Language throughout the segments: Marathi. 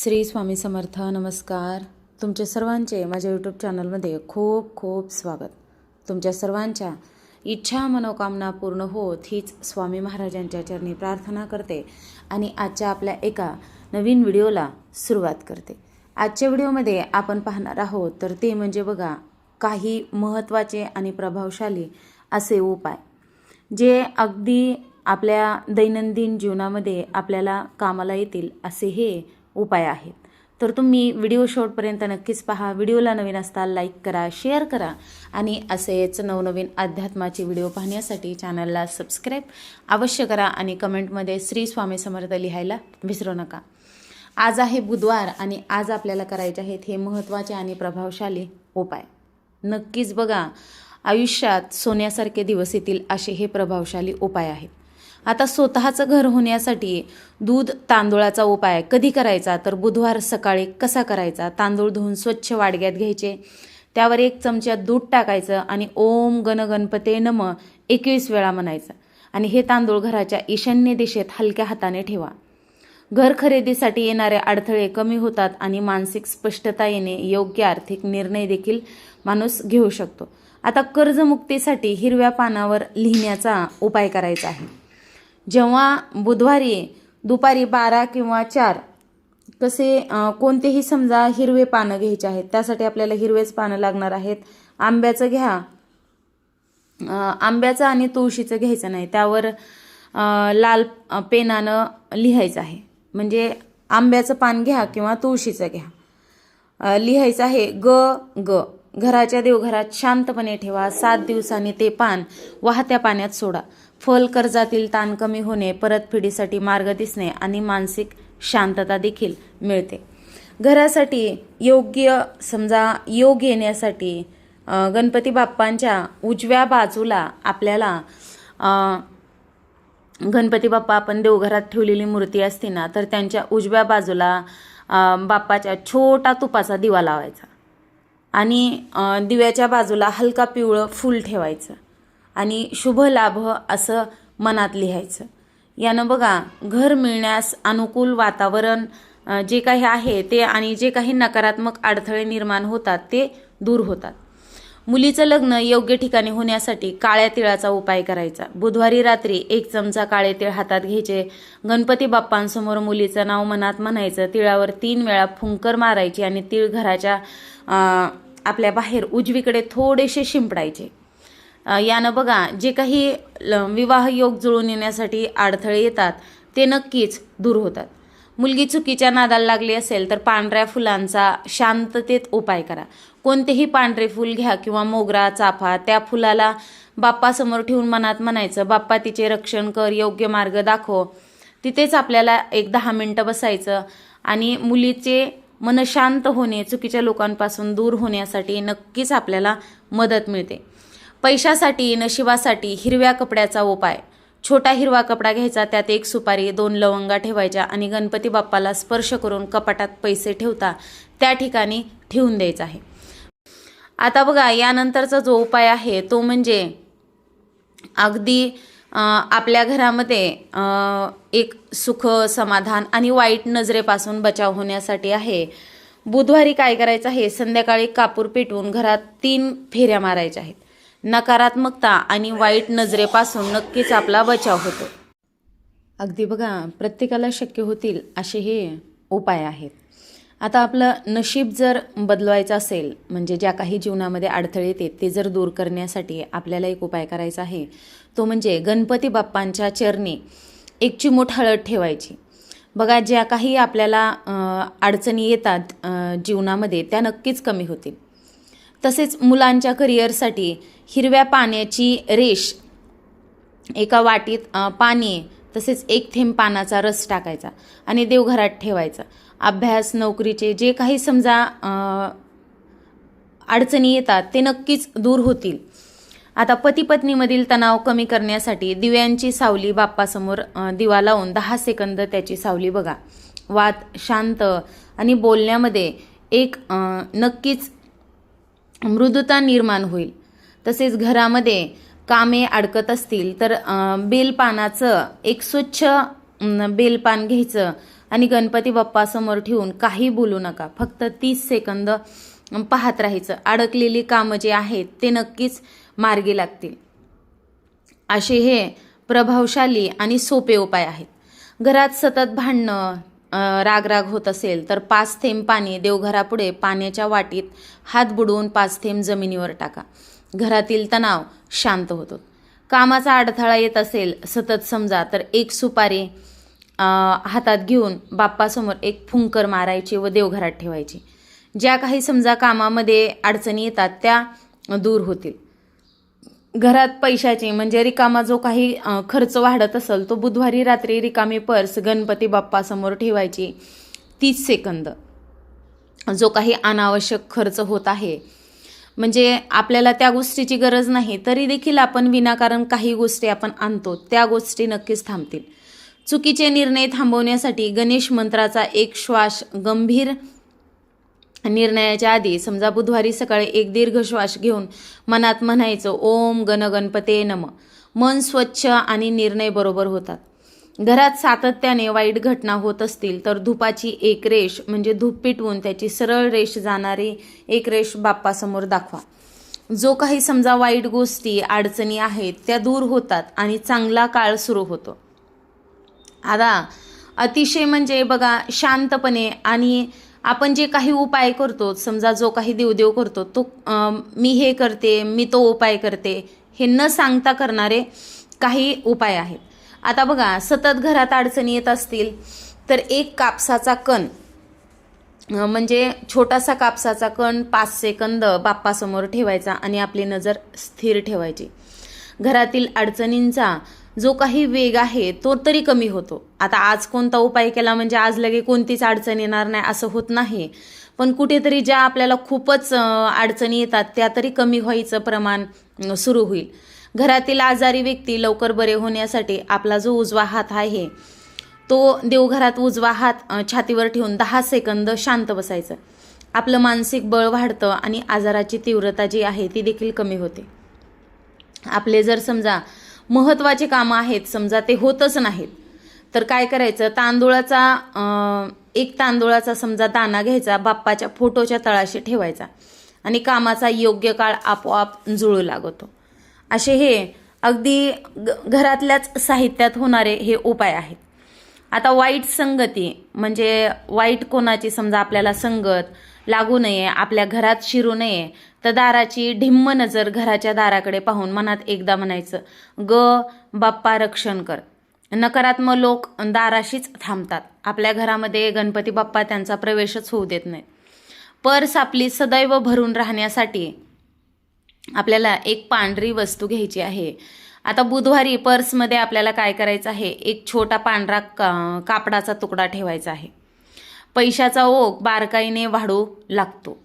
श्री स्वामी समर्थ नमस्कार. तुमचे सर्वांचे माझ्या यूट्यूब चॅनलमध्ये खूप खूप स्वागत. तुमच्या सर्वांच्या इच्छा मनोकामना पूर्ण होत हीच स्वामी महाराजांच्या चरणी प्रार्थना करते आणि आजच्या आपल्या एका नवीन व्हिडिओला सुरुवात करते. आजच्या व्हिडिओमध्ये आपण पाहणार आहोत तर ते म्हणजे बघा काही महत्त्वाचे आणि प्रभावशाली असे उपाय जे अगदी आपल्या दैनंदिन जीवनामध्ये आपल्याला कामाला येतील असे हे उपाय आहेत. तर तुम्ही व्हिडिओ शेवटपर्यंत नक्कीच पहा. व्हिडिओला नवीन असताल लाईक करा शेअर करा आणि असेच नवनवीन अध्यात्माचे व्हिडिओ पाहण्यासाठी चॅनलला सबस्क्राईब अवश्य करा आणि कमेंटमध्ये श्री स्वामी समर्थ लिहायला विसरू नका. आज आहे बुधवार आणि आज आपल्याला करायचे आहेत हे महत्त्वाचे आणि प्रभावशाली उपाय. नक्कीच बघा आयुष्यात सोन्यासारखे दिवस येतील असे हे प्रभावशाली उपाय आहेत. आता स्वतःचं घर होण्यासाठी दूध तांदूळाचा उपाय कधी करायचा? तर बुधवार सकाळी कसा करायचा? तांदूळ धुवून स्वच्छ वाडग्यात घ्यायचे. त्यावर एक चमचा दूध टाकायचं आणि ओम गण गणपते नम एकवीस वेळा म्हणायचं. आणि हे तांदूळ घराच्या ईशान्य दिशेत हलक्या हाताने ठेवा. घर खरेदीसाठी येणारे अडथळे कमी होतात आणि मानसिक स्पष्टता येणे योग्य आर्थिक निर्णय देखील माणूस घेऊ शकतो. आता कर्जमुक्तीसाठी हिरव्या पानावर लिहिण्याचा उपाय करायचा आहे. जेव्हा बुधवारी दुपारी बारा किंवा चार कसे कोणतेही समजा हिरवे पानं घ्यायचे आहेत त्यासाठी आपल्याला हिरवेच पानं लागणार आहेत. आंब्याचं घ्या. आंब्याचं आणि तुळशीचं घ्यायचं नाही. त्यावर लाल पेनानं लिहायचं आहे. म्हणजे आंब्याचं पान घ्या किंवा तुळशीचं घ्या. लिहायचं आहे ग ग. घराच्या देवघरात शांतपणे ठेवा. सात दिवसांनी ते पान वाहत्या पाण्यात सोडा. फल कर्जातील ताण कमी होणे परतफेडीसाठी मार्ग दिसणे आणि मानसिक शांतता देखील मिळते. घरासाठी योग्य समजा योग येण्यासाठी गणपती बाप्पांच्या उजव्या बाजूला आपल्याला गणपती बाप्पा आपण देवघरात ठेवलेली मूर्ती असते ना तर त्यांच्या उजव्या बाजूला बाप्पाच्या छोटा तुपाचा दिवा लावायचा आणि दिव्याच्या बाजूला हलका पिवळं फूल ठेवायचं. आणि शुभ लाभ असं मनात लिहायचं. यानं बघा घर मिळण्यास अनुकूल वातावरण जे काही आहे ते आणि जे काही नकारात्मक अडथळे निर्माण होतात ते दूर होतात. मुलीचं लग्न योग्य ठिकाणी होण्यासाठी काळ्या तिळाचा उपाय करायचा. बुधवारी रात्री एक चमचा काळे तिळ हातात घ्यायचे. गणपती बाप्पांसमोर मुलीचं नाव मनात म्हणायचं. तिळावर तीन वेळा फुंकर मारायची आणि तिळ घराच्या आपल्या बाहेर उजवीकडे थोडेसे शिंपडायचे. यानं बघा जे काही ल- विवाह योग जुळून येण्यासाठी अडथळे येतात ते नक्कीच दूर होतात. मुलगी चुकीच्या नादाला लागली असेल तर पांढऱ्या फुलांचा शांततेत उपाय करा. कोणतेही पांढरे फूल घ्या किंवा मोगरा चाफा त्या फुलाला बाप्पासमोर ठेवून मनात म्हणायचं बाप्पा तिचे रक्षण कर योग्य मार्ग दाखव. तिथेच आपल्याला एक दहा मिनटं बसायचं आणि मुलीचे मन शांत होणे चुकीच्या लोकांपासून दूर होण्यासाठी नक्कीच आपल्याला मदत मिळते. पैशासाठी नशिबासाठी हिरव्या कपड्याचा उपाय. छोटा हिरवा कपडा घ्यायचा त्यात एक सुपारी दोन लवंगा ठेवायच्या आणि गणपती बाप्पाला स्पर्श करून कपाटात पैसे ठेवता त्या ठिकाणी ठेवून द्यायचा आहे. आता बघा यानंतरचा जो उपाय आहे तो म्हणजे अगदी आपल्या घरामध्ये एक सुख समाधान आणि वाईट नजरेपासून बचाव होण्यासाठी आहे. बुधवारी काय करायचं आहे? संध्याकाळी कापूर पेटवून घरात तीन फेऱ्या मारायच्या आहेत. नकारात्मकता आणि वाईट नजरेपासून नक्कीच आपला बचाव होतो. अगदी बघा प्रत्येकाला शक्य होतील असे हे उपाय आहेत. आता आपलं नशीब जर बदलवायचं असेल म्हणजे ज्या काही जीवनामध्ये अडथळे येते ते जर दूर करण्यासाठी आपल्याला एक उपाय करायचा आहे तो म्हणजे गणपती बाप्पांच्या चरणी एक चिमूट हळद ठेवायची. बघा ज्या काही आपल्याला अडचणी येतात जीवनामध्ये त्या नक्कीच कमी होतील. तसेच मुलांच्या करिअरसाठी हिरव्या पाण्याची रेश एका वाटीत पाणी तसेच एक थेंब पानाचा रस टाकायचा आणि देवघरात ठेवायचा. अभ्यास नोकरीचे जे काही समजा अडचणी येतात ते नक्कीच दूर होतील. आता पती पत्नीमधील तणाव कमी करण्यासाठी दिव्यांची सावली बाप्पासमोर दिवा लावून दहा सेकंद त्याची सावली बघा. वाद शांत आणि बोलण्यामध्ये एक नक्कीच मृदुता निर्माण होईल. तसेच घरामध्ये कामे अडकत असतील तर बेलपानाचं एक स्वच्छ बेलपान घ्यायचं आणि गणपती बाप्पासमोर ठेवून काही बोलू नका. फक्त तीस सेकंद पाहत राहायचं. अडकलेली कामं जे आहेत ते नक्कीच मार्गी लागतील. असे हे प्रभावशाली आणि सोपे उपाय आहेत. घरात सतत भांडणं राग राग होत असेल तर पाच थेंब पाणी देवघरापुढे पाण्याच्या वाटीत हात बुडवून पाच थेंब जमिनीवर टाका. घरातील तणाव शांत होतो. कामाचा अडथळा येत असेल सतत समजा तर एक सुपारी हातात घेऊन बाप्पासमोर एक फुंकर मारायची व देवघरात ठेवायची. ज्या काही समजा कामामध्ये अडचणी येतात त्या दूर होतील. घरात पैशाची म्हणजे रिकामा जो काही खर्च वाढत असेल तो बुधवारी रात्री रिकामी पर्स गणपती बाप्पासमोर ठेवायची. तीस सेकंद. जो काही अनावश्यक खर्च होत आहे. म्हणजे आपल्याला त्या गोष्टीची गरज नाही तरी देखील आपण विनाकारण काही गोष्टी आपण आणतो त्या गोष्टी नक्कीच थांबतील. चुकीचे निर्णय थांबवण्यासाठी गणेश मंत्राचा एक श्वास गंभीर निर्णयाच्या आधी समजा बुधवारी सकाळी एक दीर्घ श्वास घेऊन मनात म्हणायचं ओम गण गणपते नम. मन स्वच्छ आणि निर्णय बरोबर होतात. घरात सातत्याने वाईट घटना होत असतील तर धुपाची एक रेष म्हणजे धूप पिटवून त्याची सरळ रेष जाणारी एक रेष बाप्पासमोर दाखवा. जो काही समजा वाईट गोष्टी अडचणी आहेत त्या दूर होतात आणि चांगला काळ सुरू होतो. आता अतिशय म्हणजे बघा शांतपणे आणि आपण जे काही उपाय करतो समजा जो काही देवदेव करतो तो मी हे करते मी तो उपाय करते हे न सांगता करणारे काही उपाय आहेत. आता बघा सतत घरात अडचणी येत असतील तर एक कापसाचा कण म्हणजे छोटासा कापसाचा कण पाच सेकंद बाप्पासमोर ठेवायचा आणि आपली नजर स्थिर ठेवायची. घरातील अडचणींचा जो काही वेग आहे तो तरी कमी होतो. आता आज कोणता उपाय केला म्हणजे आज लगे कोणतीच अडचण येणार नाही असं होत नाही. पण कुठेतरी ज्या आपल्याला खूपच अडचणी येतात त्या तरी कमी व्हायचं प्रमाण सुरू होईल. घरातील आजारी व्यक्ती लवकर बरे होण्यासाठी आपला जो उजवा हात आहे तो देवघरात उजवा हात छातीवर ठेवून दहा सेकंद शांत बसायचं. आपलं मानसिक बळ वाढतं आणि आजाराची तीव्रता जी आहे ती देखील कमी होते. आपले जर समजा महत्त्वाचे कामं आहेत समजा ते होतच नाहीत. तर काय करायचं? तांदूळाचा एक तांदूळाचा समजा दाना घ्यायचा बाप्पाच्या फोटोच्या तळाशी ठेवायचा आणि कामाचा योग्य काळ आपोआप जुळू लागतो. असे हे अगदी ग- घरातल्याच साहित्यात होणारे हे उपाय आहेत. आता वाईट संगती म्हणजे वाईट कोणाची समजा आपल्याला संगत लागू नये आपल्या घरात शिरू नये. तर दाराची ढिम्म नजर घराच्या दाराकडे पाहून मनात एकदा म्हणायचं ग बाप्पा रक्षण कर. नकारात्मक लोक दाराशीच थांबतात. आपल्या घरामध्ये गणपती बाप्पा त्यांचा प्रवेशच होऊ देत नाही. पर्स आपली सदैव भरून राहण्यासाठी आपल्याला एक पांढरी वस्तू घ्यायची आहे. आता बुधवारी पर्समध्ये आपल्याला काय करायचं आहे? एक छोटा पांढरा का कापडाचा तुकडा ठेवायचा आहे. पैशाचा ओघ बारकाईने वाढू लागतो.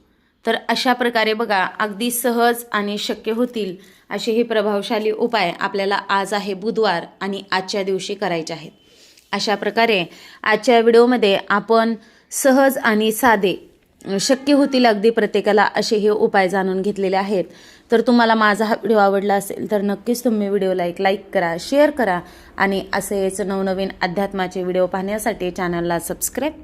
तर अशा प्रकारे बघा अगदी सहज आणि शक्य होतील असे हे प्रभावशाली उपाय आपल्याला आज आहे बुधवार आणि आजच्या दिवशी करायचे आहेत. अशा प्रकारे आजच्या व्हिडिओमध्ये आपण सहज आणि साधे शक्य होतील अगदी प्रत्येकाला असे हे उपाय जाणून घेतलेले आहेत. तर तुम्हाला माझा हा व्हिडिओ आवडला असेल तर नक्कीच तुम्ही व्हिडिओला एक लाईक करा शेअर करा आणि असेच नवनवीन अध्यात्माचे व्हिडिओ पाहण्यासाठी चॅनलला सबस्क्राईब